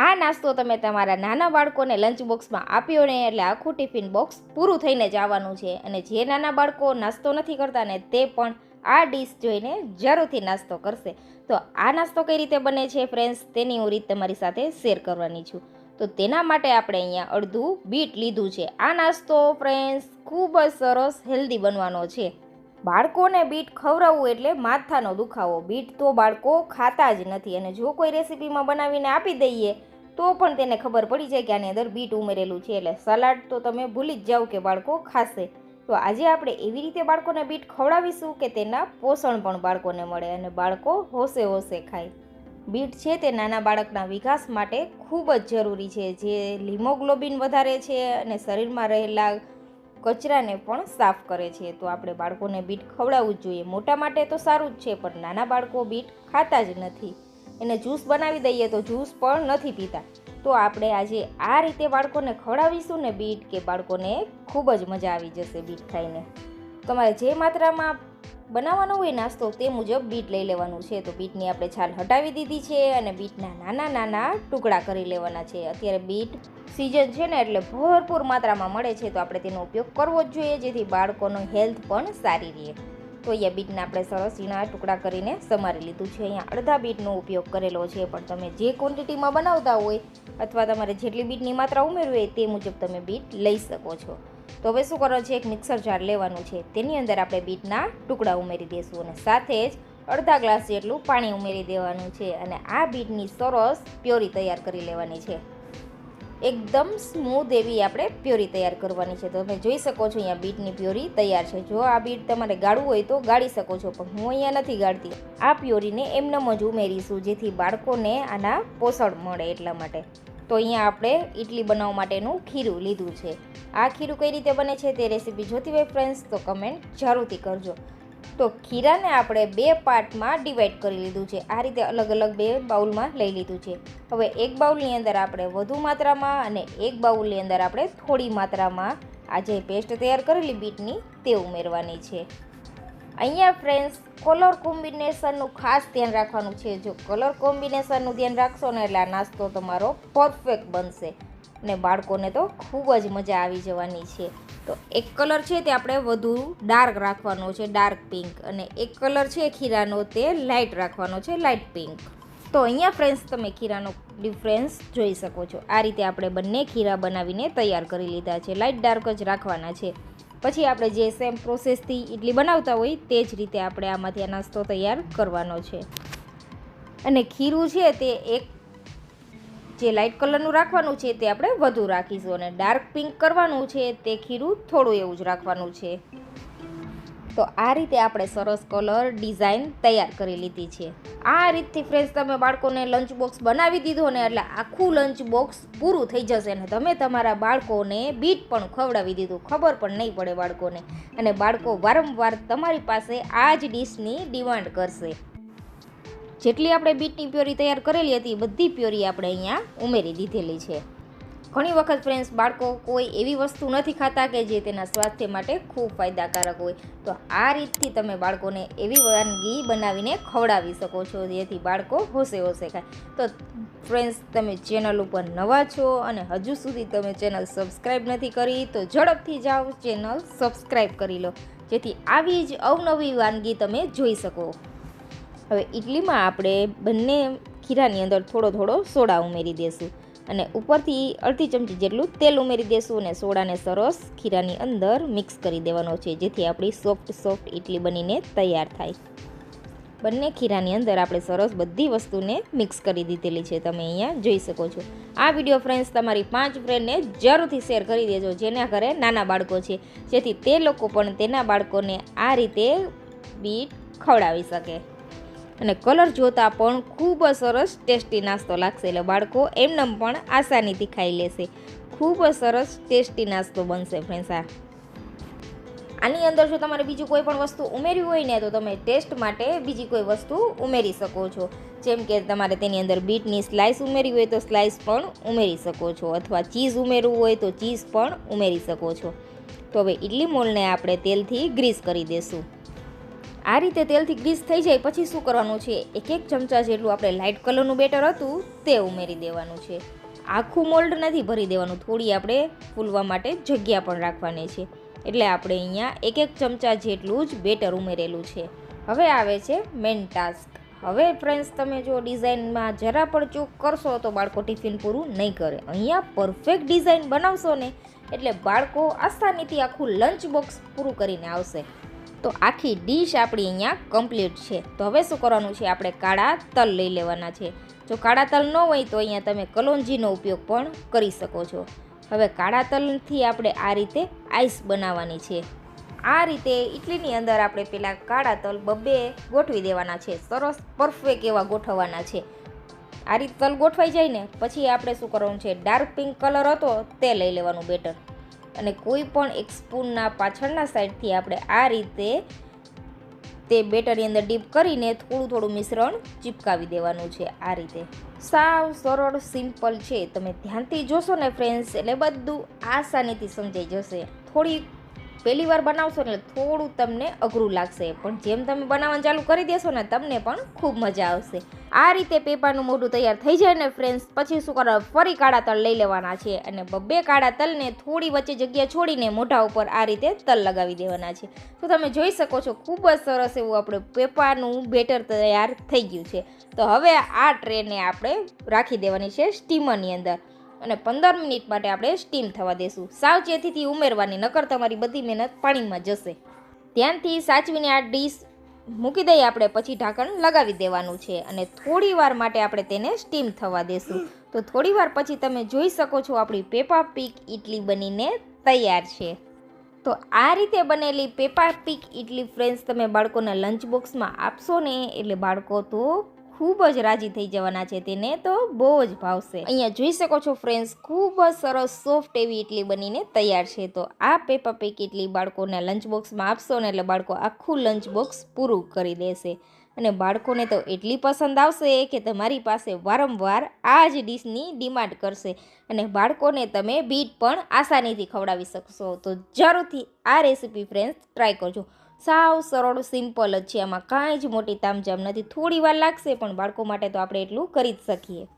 આ નાસ્તો તમે તમારા નાના બાળકોને લંચ બોક્સમાં આપ્યો ને એટલે આખું ટિફિન બોક્સ પૂરું થઈને જ આવવાનું છે. અને જે નાના બાળકો નાસ્તો નથી કરતા ને તે પણ આ ડીશ જોઈને જરૂરથી નાસ્તો કરશે. તો આ નાસ્તો કઈ રીતે બને છે ફ્રેન્ડ્સ તેની હું રીત તમારી સાથે શેર કરવાની છું. તો તેના માટે આપણે અહીંયા અડધું બીટ લીધું છે. આ નાસ્તો ફ્રેન્ડ્સ ખૂબ જ સરસ હેલ્ધી બનવાનો છે. બાળકોને બીટ ખવડાવવું એટલે માથાનો દુખાવો. બીટ તો બાળકો ખાતા જ નથી. અને જો કોઈ રેસીપીમાં બનાવીને આપી દઈએ તો પણ તેને ખબર પડી જાય કે આની અંદર બીટ ઉમેરેલું છે. એટલે સલાડ તો તમે ભૂલી જ જાઓ કે બાળકો ખાશે. તો આજે આપણે એવી રીતે બાળકોને બીટ ખવડાવીશું કે તેના પોષણ પણ બાળકોને મળે અને બાળકો હોશે હોશે ખાય. બીટ છે તે નાના બાળકના વિકાસ માટે ખૂબ જ જરૂરી છે. જે હિમોગ્લોબિન વધારે છે અને શરીરમાં રહેલા કચરાને પણ સાફ કરે છે. તો આપણે બાળકોને બીટ ખવડાવવું જ જોઈએ. મોટા માટે તો સારું જ છે, પણ નાના બાળકો બીટ ખાતા જ નથી. એને જ્યુસ બનાવી દઈએ તો જ્યુસ પણ નથી પીતા. તો આપણે આજે આ રીતે બાળકોને ખવડાવીશું ને બીટ કે બાળકોને ખૂબ જ મજા આવી જશે બીટ ખાઈને. તમારે જે માત્રામાં બનાવવાનો હોય નાસ્તો તે મુજબ બીટ લઈ લેવાનું છે. તો બીટની આપણે છાલ હટાવી દીધી છે અને બીટના નાના નાના ટુકડા કરી લેવાના છે. અત્યારે બીટ સિઝન છે ને એટલે ભરપૂર માત્રામાં મળે છે. તો આપણે તેનો ઉપયોગ કરવો જ જોઈએ જેથી બાળકોનો હેલ્થ પણ સારી રહે. તો અહીંયા બીટને આપણે સરસ ઝીણા ટુકડા કરીને સમારી લીધું છે. અહીંયા અડધા બીટનો ઉપયોગ કરેલો છે, પણ તમે જે ક્વોન્ટિટીમાં બનાવતા હોય અથવા તમારે જેટલી બીટની માત્રા ઉમેરવી હોય તે મુજબ તમે બીટ લઈ શકો છો. તો હવે શું કરવાનું છે? એક મિક્સર જાર લેવાનું છે. તેની અંદર આપણે બીટના ટુકડા ઉમેરી દઈશું અને સાથે જ અડધા ગ્લાસ જેટલું પાણી ઉમેરી દેવાનું છે અને આ બીટની સરસ પ્યોરી તૈયાર કરી લેવાની છે. એકદમ સ્મૂધ એવી આપણે પ્યોરી તૈયાર કરવાની છે. તો તમે જોઈ શકો છો અહીંયા બીટની પ્યોરી તૈયાર છે. જો આ બીટ તમારે ગાળવું હોય તો ગાળી શકો છો, પણ હું અહીંયા નથી ગાળતી. આ પ્યોરીને એમનેમ જ ઉમેરીશું, જેથી બાળકોને આના પોષણ મળે એટલા માટે. તો અહીંયા આપણે ઇડલી બનાવવા માટેનું ખીરું લીધું છે. આ ખીરું કઈ રીતે બને છે તે રેસીપી જોતી હોય ફ્રેન્ડ્સ તો કમેન્ટ જરૂરથી કરજો. તો ખીરાને આપણે બે પાર્ટમાં ડિવાઈડ કરી લીધું છે. આ રીતે અલગ અલગ બે બાઉલમાં લઈ લીધું છે. હવે એક બાઉલની અંદર આપણે વધુ માત્રામાં અને એક બાઉલની અંદર આપણે થોડી માત્રામાં આ જે પેસ્ટ તૈયાર કરેલી બીટની તે ઉમેરવાની છે. અહીંયા ફ્રેન્ડ્સ કલર કોમ્બિનેશનનું ખાસ ધ્યાન રાખવાનું છે. જો કલર કોમ્બિનેશનનું ધ્યાન રાખશો ને એટલે આ નાસ્તો તમારો પરફેક્ટ બનશે. અને બાળકોને તો ખૂબ જ મજા આવી જવાની છે. તો એક કલર છે તે આપણે વધુ ડાર્ક રાખવાનો છે, ડાર્ક પિંક. અને એક કલર છે ખીરાનો તે લાઇટ રાખવાનો છે લાઇટ પિંક. તો અહીંયા ફ્રેન્ડ્સ તમે ખીરાનો ડિફરન્સ જોઈ શકો છો. આ રીતે આપણે બંને ખીરા બનાવીને તૈયાર કરી લીધા છે. લાઇટ ડાર્ક જ રાખવાના છે. પછી આપણે જે સેમ પ્રોસેસથી ઇડલી બનાવતા હોય તે જ રીતે આપણે આમાંથી આ નાસ્તો તૈયાર કરવાનો છે. અને ખીરું છે તે એક જે લાઇટ કલરનું રાખવાનું છે તે આપણે વધુ રાખીશું અને ડાર્ક પિંક કરવાનું છે તે ખીરું થોડું એવું જ રાખવાનું છે. તો આ રીતે આપણે સરસ કલર ડિઝાઇન તૈયાર કરી લીધી છે. આ રીતથી ફ્રેન્ડ્સ તમે બાળકોને લંચ બોક્સ બનાવી દીધો ને એટલે આખું લંચ બોક્સ પૂરું થઈ જશે ને તમે તમારા બાળકોને બીટ પણ ખવડાવી દીધું. ખબર પણ નહીં પડે બાળકોને. અને બાળકો વારંવાર તમારી પાસે આ જ ડીશની ડિમાન્ડ કરશે. જેટલી આપણે બીટની પ્યોરી તૈયાર કરેલી હતી, બધી પ્યોરી આપણે અહીંયા ઉમેરી દીધેલી છે. ઘણી વખત ફ્રેન્ડ્સ બાળકો કોઈ એવી વસ્તુ નથી ખાતા કે જે તેના સ્વાસ્થ્ય માટે ખૂબ ફાયદાકારક હોય. તો આ રીતથી તમે બાળકોને એવી વાનગી બનાવીને ખવડાવી શકો છો, જેથી બાળકો હોશે હોશે ખાય. તો ફ્રેન્ડ્સ તમે ચેનલ ઉપર નવા છો અને હજુ સુધી તમે ચેનલ સબસ્ક્રાઈબ નથી કરી, તો ઝડપથી જાઓ ચેનલ સબસ્ક્રાઈબ કરી લો. જેથી આવી જ અવનવી વાનગી તમે જોઈ શકો. હવે ઇડલીમાં આપણે બંને ખીરાની અંદર થોડો થોડો સોડા ઉમેરી દઈશું અને ઉપરથી અડધી ચમચી જેટલું તેલ ઉમેરી દઈશું અને સોડાને સરસ ખીરાની અંદર મિક્સ કરી દેવાનો છે, જેથી આપણી સોફ્ટ સોફ્ટ ઇડલી બનીને તૈયાર થાય. બંને ખીરાની અંદર આપણે સરસ બધી વસ્તુને મિક્સ કરી દીધેલી છે, તમે અહીંયા જોઈ શકો છો. આ વીડિયો ફ્રેન્ડ્સ તમારી પાંચ ફ્રેન્ડને જરૂરથી શેર કરી દેજો, જેના ઘરે નાના બાળકો છે, જેથી તે લોકો પણ તેના બાળકોને આ રીતે બીટ ખવડાવી શકે. અને કલર જોતાં પણ ખૂબ જ સરસ ટેસ્ટી નાસ્તો લાગશે. એટલે બાળકો, એમનેમ પણ આસાનીથી ખાઈ લેશે. ખૂબ જ સરસ ટેસ્ટી નાસ્તો બનશે ફ્રેન્ડ્સ આની અંદર જો તમારે બીજું કોઈ પણ વસ્તુ ઉમેરવી હોય ને, તો તમે ટેસ્ટ માટે બીજી કોઈ વસ્તુ ઉમેરી શકો છો. જેમ કે તમારે તેની અંદર બીટની સ્લાઇસ ઉમેરવી હોય તો સ્લાઇસ પણ ઉમેરી શકો છો. અથવા ચીઝ ઉમેરવું હોય તો ચીઝ પણ ઉમેરી શકો છો. તો હવે ઇડલી મોલને આપણે તેલથી ગ્રીસ કરી દઈશું આ રીતે તેલથી ગ્રીસ થઈ જાય, પછી શું કરવાનું છે? એક એક ચમચા જેટલું આપણે લાઇટ કલરનું બેટર હતું, તે ઉમેરી દેવાનું છે. આખું મોલ્ડ નથી, ભરી દેવાનું. થોડી આપણે ફૂલવા માટે જગ્યા પણ રાખવાની છે. એટલે આપણે અહીંયા એક એક ચમચા જેટલું જ બેટર ઉમેરેલું છે. હવે આવે છે મેન ટાસ્ક હવે ફ્રેન્ડ્સ તમે જો ડિઝાઇનમાં જરા પણ ચૂક કરશો તો બાળકો ટિફિન પૂરું નહીં કરે. અહીંયા પરફેક્ટ ડિઝાઇન બનાવશો ને, એટલે બાળકો આસાનીથી આખું લંચ બોક્સ પૂરું કરીને આવશે. તો આખી ડીશ આપણી અહીંયા કમ્પ્લીટ છે. તો હવે શું કરવાનું છે? આપણે કાળા તલ લઈ લેવાના છે. જો કાળા તલ ન હોય તો અહીંયા તમે કલોંજીનો ઉપયોગ પણ કરી શકો છો. હવે કાળા તલથી આપણે આ રીતે આઈસ બનાવવાની છે. આ રીતે ઇડલીની અંદર આપણે પેલા કાળા તલ બબ્બે ગોઠવી દેવાના છે. સરસ પરફેક્ટ એવા ગોઠવવાના છે. આ રીતે તલ ગોઠવાઈ જાય ને, પછી આપણે શું કરવાનું છે? ડાર્ક પિંક કલર હતો, તે લઈ લેવાનું બેટર અને કોઈ પણ એક સ્પૂનના પાછળના સાઈડથી આપણે આ રીતે તે બેટરની અંદર ડીપ કરીને થોડું થોડું મિશ્રણ ચીપકાવી દેવાનું છે આ રીતે. સાવ સરળ, સિમ્પલ છે. તમે ધ્યાનથી જોશો ને ફ્રેન્ડ્સ એટલે બધું આસાનીથી સમજાઈ જશે. થોડી પહેલી વાર બનાવશો એટલે થોડું તમને અઘરું લાગશે. પણ જેમ તમે બનાવવાનું ચાલુ કરી દેશો ને, તમને પણ ખૂબ મજા આવશે. આ રીતે પેપાનું મોઢું તૈયાર થઈ જાય ને ફ્રેન્ડ્સ પછી શું કરવાનું? ફરી કાળા તલ લઈ લેવાના છે અને બબ્બે કાળા તલને થોડી વચ્ચે જગ્યા છોડીને મોઢા ઉપર આ રીતે તલ લગાવી દેવાના છે. તો તમે જોઈ શકો છો, ખૂબ જ સરસ એવું આપણે પેપાનું બેટર તૈયાર થઈ ગયું છે. તો હવે આ ટ્રેને આપણે રાખી દેવાની છે સ્ટીમરની અંદર. અને પંદર મિનિટ માટે આપણે સ્ટીમ થવા દેશું. સાવચેતીથી ઉમેરવાની, નકર તમારી બધી મહેનત પાણીમાં જશે. ધ્યાનથી સાચવીને આ ડીશ મૂકી દઈએ આપણે, પછી ઢાંકણ લગાવી દેવાનું છે અને થોડી વાર માટે આપણે તેને સ્ટીમ થવા દેશું. તો થોડી વાર પછી તમે જોઈ શકો છો આપણી પેપા પીક ઇડલી બનીને તૈયાર છે. તો આ રીતે બનેલી પેપા પીક ઇડલી ફ્રેન્ડ્સ તમે બાળકોના લંચ બોક્સમાં આપશો ને, એટલે બાળકો તો ખૂબ જ રાજી થઈ જવાના છે તેને તો બહુ જ ભાવશે. અહીંયા જોઈ શકો છો ફ્રેન્ડ્સ ખૂબ જ સરસ સોફ્ટ એવી ઇડલી બનીને તૈયાર છે. તો આ પેપા પેક ઇડલી બાળકોને લંચ બોક્સમાં આપશો ને એટલે બાળકો આખું લંચ બોક્સ પૂરું કરી દેશે. અને બાળકોને તો એટલી પસંદ આવશે કે તમારી પાસે વારંવાર આ જ ડીશની ડિમાન્ડ કરશે. અને બાળકોને તમે બીટ પણ આસાનીથી ખવડાવી શકશો. તો જરૂરથી આ રેસીપી ફ્રેન્ડ્સ ટ્રાય કરજો. સાવ સરળ, સિમ્પલ જ છે. આમાં કાંઈ જ મોટી તામજામ નથી. થોડી વાર લાગશે પણ બાળકો માટે તો આપણે એટલું કરી જ શકીએ.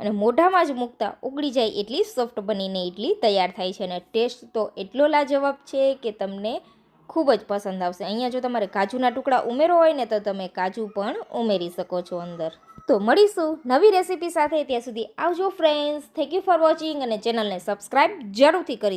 અને મોઢામાં જ મૂકતા ઉગડી જાય એટલી સોફ્ટ બનીને ઇડલી તૈયાર થાય છે. અને ટેસ્ટ તો એટલો લાજવાબ છે કે તમને ખૂબ જ પસંદ આવશે. અહીંયા જો તમારે કાજુના ટુકડા ઉમેરો હોય ને, તો તમે કાજુ પણ ઉમેરી શકો છો અંદર. તો મળીશું નવી રેસીપી સાથે. ત્યાં સુધી આવજો friends thank you for watching અને ચેનલને સબસ્ક્રાઈબ જરૂરથી કરી